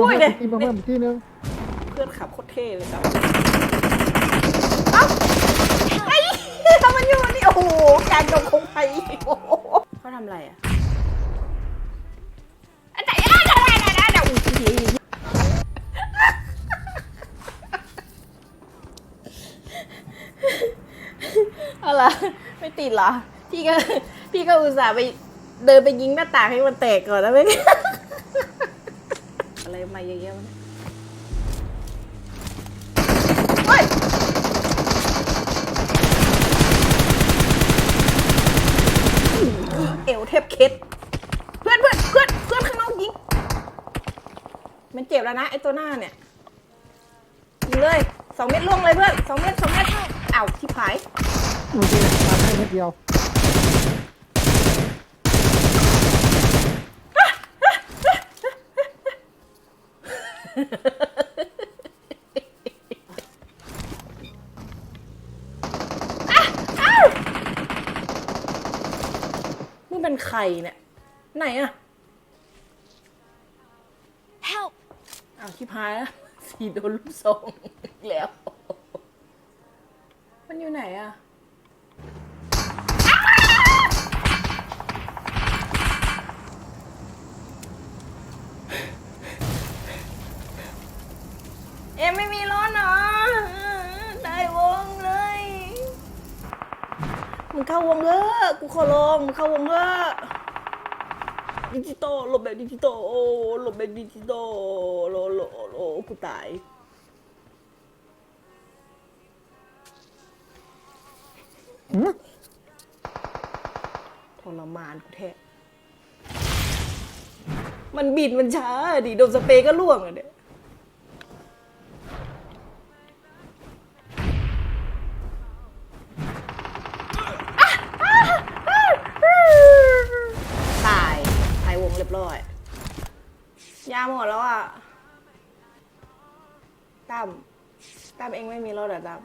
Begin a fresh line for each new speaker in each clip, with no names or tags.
อุ้ย
มา
เนี่ย
เพิ่มที่มาเพิ่มอีกที่นึง
เพื่อนขับโคตรเท่เลยครับเอ้าไอ้ทำมันอยู่นี่โอ้โหการดมคงไปโอ้โหเขาทำอะไรอะอันไหนอะอันไหนอันไหนอันไหนอุ้ยเอาล่ะไม่ติดเหรอ พี่ก็พี่ก็อุตส่าห์ไปเดินไปยิงหน้าต่างให้มันแตกก่อนแล้วไม่ อะไรมาเยอะๆวะเนี่ยเฮ้ยเอวเทบเคสเพื่อนเพื่อนเพื่อนเพื่อนข้างนอกยิง มันเจ็บแล้วนะไอ้ตัวหน้าเนี่ยยิงเลยสองเม็ดล่วงเลยเพื่อนสองเม็ดสองเม็ดเท่าอ้าวที่ผาย
โอเคตามให้เม็ดเดียว
มึงเป็นใครเนี่ย ไหนอะ
Help!
อ้าวที่พายแล้วสีโดนลูกทรงอีกแล้ว มันอยู่ไหนอะ เอ็มไม่มีรถเหรอได้วงเลย มึงเข้าวงเถอะกูขอลองมึงเข้าวงเถอะดิจิตอลหลบแบบดิจิตอลโอ้หลบแบบดิจิตอลโลโลโลกูตายทรมานกูแท้ มันบินมันช้าดิโดนสเปรย์ก็ล่วงอะเนี่ยาหมดแล้วอะตั้มตั้มเองไม่มีรถเหรอตั้ม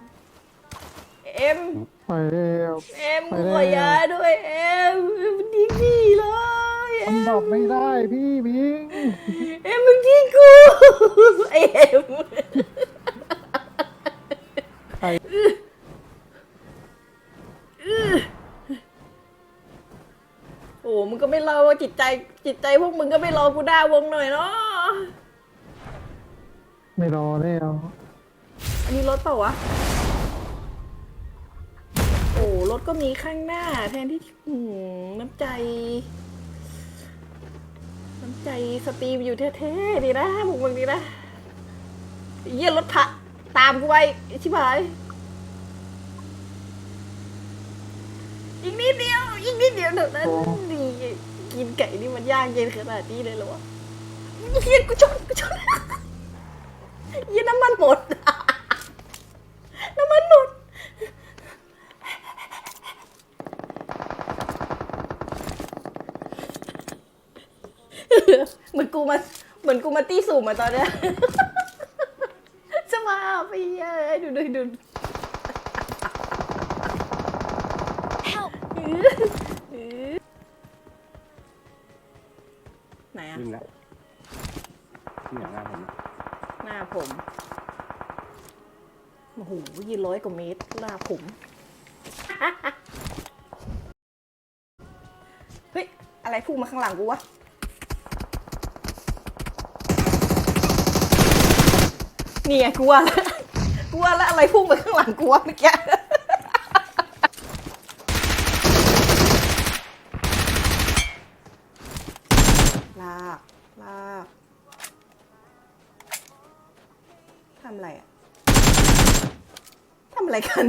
เอ็ม
ไปแล้ว
เอ็ม
ไป
กู
แล้ว
ขอยาด้วยเอ็มมันทิ้งพี่เลยเอ็
มัน
ม
ดอกไม่ได้พี่บิง
เอ็มมึงทิ้งกูไอเอ็ม
ใคร
โอ้มึงก็ไม่รอว่าจิตใจจิตใจพวกมึงก็ไม่รอกูด่าวงหน่อยเนาะ
ไม่รอแล้ว
อันนี้รถเปล่าวะ โอ้รถก็มีข้างหน้า แทนที่อืมน้ำใจ น้ำใจสตรีมอยู่เท่ๆดีนะพวกมึงดีนะเยี่ยรถพะตามกูไปชิบหายอีกนิดเดียวอีกนิดเดียวเท่านั้นนี่กินไก่นี่มันยากเย็นขนาดนี้เลยเหรอวะเฮียกูชนกูชน ยน้ำมันหมด น้ำมันหมด เหมือนกูมา เหมือนกูมาตี้สุ่มอะตอนเนี้ยสมาไปเอ้ยดูดูดู อ
ย
กว่าเมตรหน้าผม เฮ้ย อะไรพุ่งมาข้างหลังกูวะ นี่ไงกูว่าแล้วกูว่าแล้วอะไรพุ่งมาข้างหลังกูวะเมื่อกี้ ลาก ลาก ทำอะไรอะทำอะไรกัน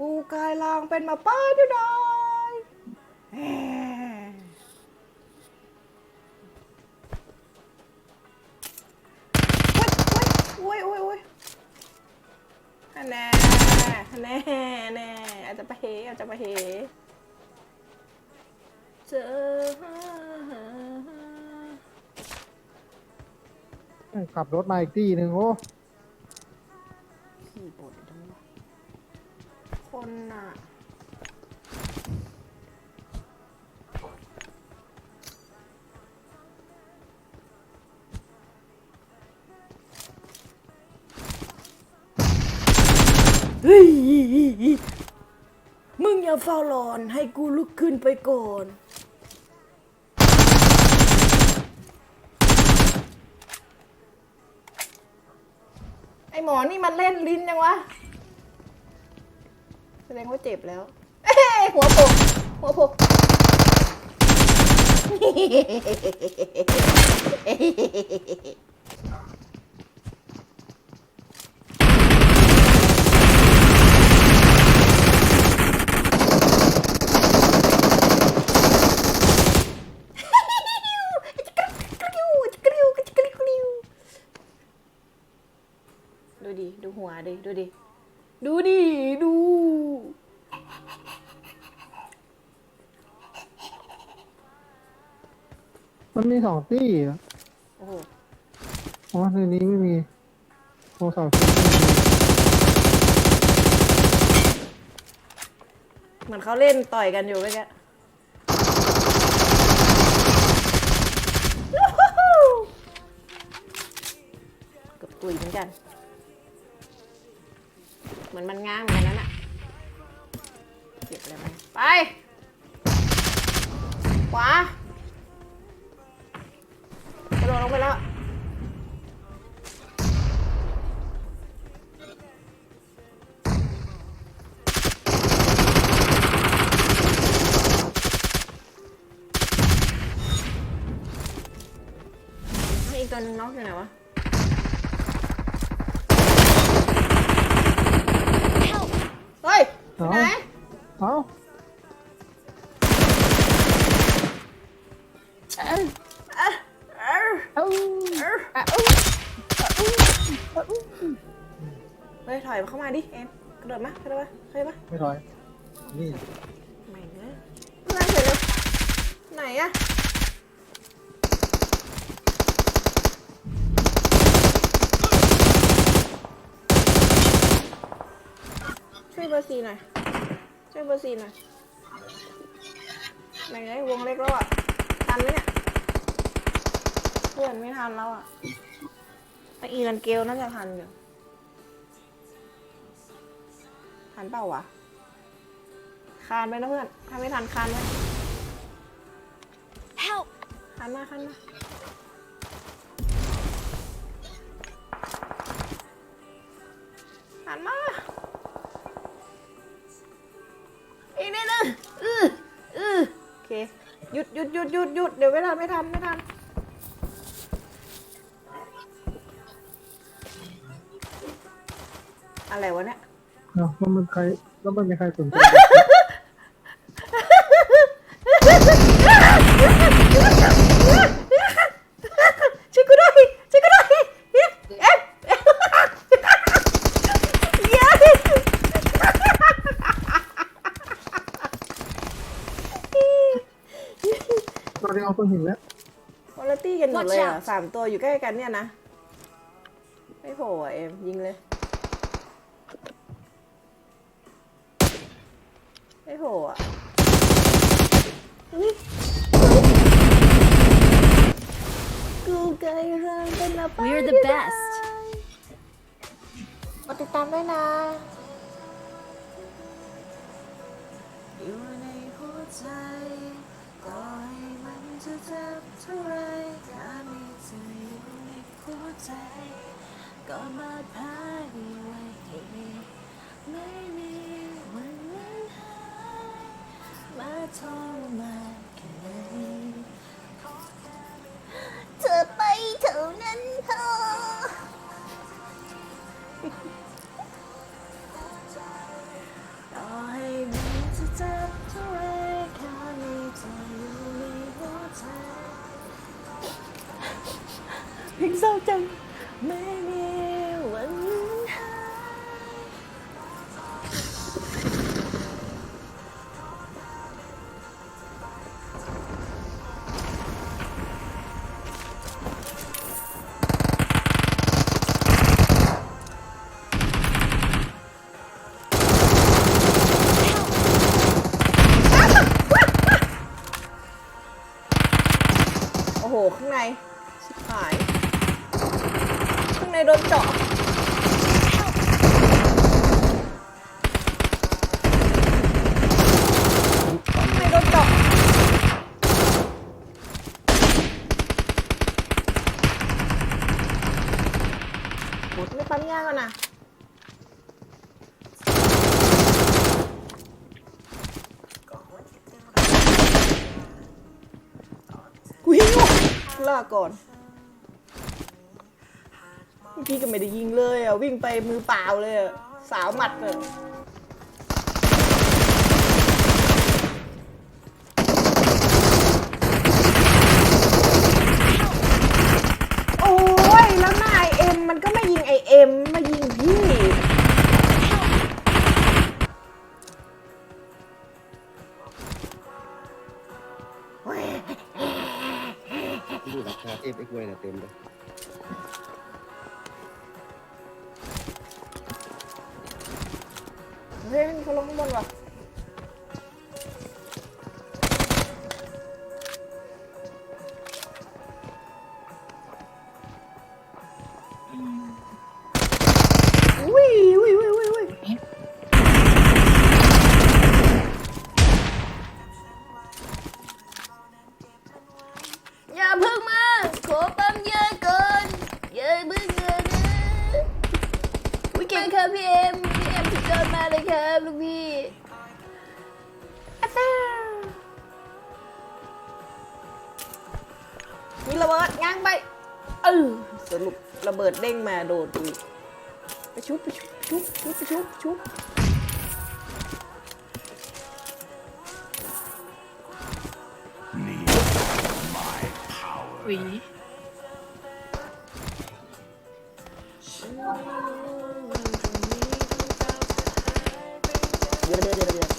กูกลายร่างเป็นหมาป้าดูหน่อยแหมโอ้ยโอ้ยโอ้ยโอ้ยอันแน่อันแน่แน่อาจจะไปะเฮอาจจะไปะเฮเจอ
ขับรถมาอีกที่หนึ่งโอ้
ขี่บนจังวะ คนน่ะ เฮ้ย มึงอย่าเฝ้ารอนให้กูลุกขึ้นไปก่อน ไอหมอนี่มันเล่นลิ้นยังวะ ดงว่าเจ็บแล้วเอ้ยหัวโปกหัวโปกดูดิ ดูหัวดิ ดูดิ ดูดิ ดู
มันมีสองตี้อะ
โอ้โห
อ๋อในนี้ไม่มีโทรศัพท์
เหมือนเขาเล่นต่อยกันอยู่เมื่อกี้เกับตุยเหมือนกัน เหมือนมันง้างเหมือนกันนั่นอะเก็บอะไรไป ไป ขวา กระโดดลงไปแล้ว ให้อีกตัวนึงน้องอยู่ไหนวะ เฮ้ยถอยเข้ามาดิเอ็มกระโดดมากระโดดมาเคยปะ
ไม่ถอย นี่
ไม่เนอะเพื่อนเสร็จแล้วไหนอะช่วยเบอร์สี่หน่อย ช่วยเบอร์สี่หน่อย ไหนไงวงเล็กแล้วอะทันไหมเนี่ย เพื่อนไม่ทันแล้วอะไออีกันเกลน่าจะทันอยู่ทันเปล่าวะ คานไปนะเพื่อน ถ้าไม่ทันคานไว้
Help!
คานมาคานมา คานมา อีกนิดนึงอืออือโอเค หยุดหยุดหยุดหยุดหยุดเดี๋ยวไม่ทันไม่ทันไม่ทัน อะไรวะเนี่ย
เนาะแล้วมันใครแล้วมันมีใครสนใจ
ช่วยกูด้วยช่วยกูด้วยเอ๊ะเอ๊ะเย้
ตอนนี้เอาต้นหินแล้ว
วอลตี้กันหมดเลย
Watch
อะ
out
สามตัวอยู่ใกล้กันเนี่ยนะ ไม่โผล่อะเอ็มยิงเลย ไม่โผล่อะอุ๊ยกูไกลร่างเป็นละไป
We're the best.
กดติดตามด้วยนะ อยู่ในหัวใจต่อให้มันจะเจ็บเท่าไรการมีเธออยู่ในหัวใจ ก็มาพาดีไว้ให้ไม่มีวันนั้นหาย มาทรมานแค่ไหนเธอไปเท่านั้นพอต่อให้มันจะเจ็บเท่าไรแค่มีเธออยู่ในหัวใจเพลงเศร้าจังไม่ ชิบหายข้างในโดนเจาะข้างในโดนเจาะไม่ปั๊มยากก่อนนะ ลาก่อนเมื่อกี้ก็ไม่ได้ยิงเลยอะวิ่งไปมือเปล่าเลยอะสาวหมัดเลย ลูกพี่
อา
ซ่ามีระเบิดง้างไป เออสรุประเบิดเด้งมาโดนอีกไปชุบไปชุบชุบชุบไปชุบชุบ
หวี
เดี๋ ยวเดี๋ยวเดี๋ยว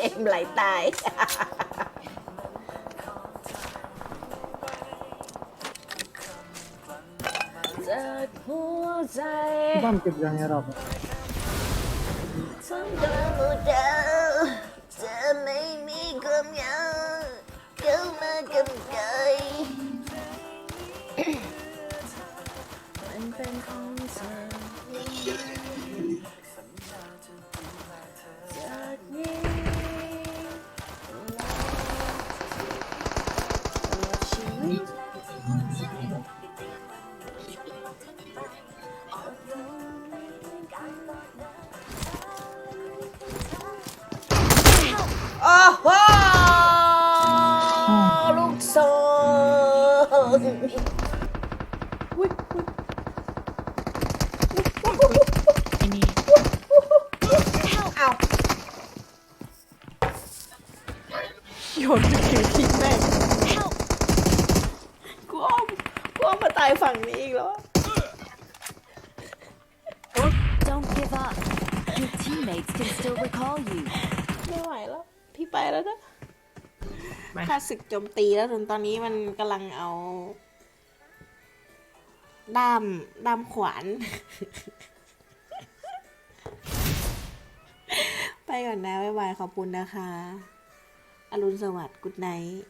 เอ็มไหลตาย
ที่บ้านเก็บยังไงเราอะ
ทั้งดวงดาวจะไม่มีความยาวเข้ามากำไกลมันเป็นของเธอ องอุ๊ยอุ๊ย
ไอ้นี่
เอา
โยนไปถึงที่แม่ง
Help!
กูอ้อมกูอ้อมมาตายฝั่งนี้อีกแล้วอะ
Don't give up. Your teammates can still recall you.
ไม่ไหวแล้ว พี่ไปแล้วนะ
ไป
ค่าศึกโจมตีแล้วถึงตอนนี้มันกำลังเอา ด้าม ด้ามขวาน ไปก่อนนะ บ๊ายบาย ขอบคุณนะคะ อรุณสวัสดิ์กุดไนท์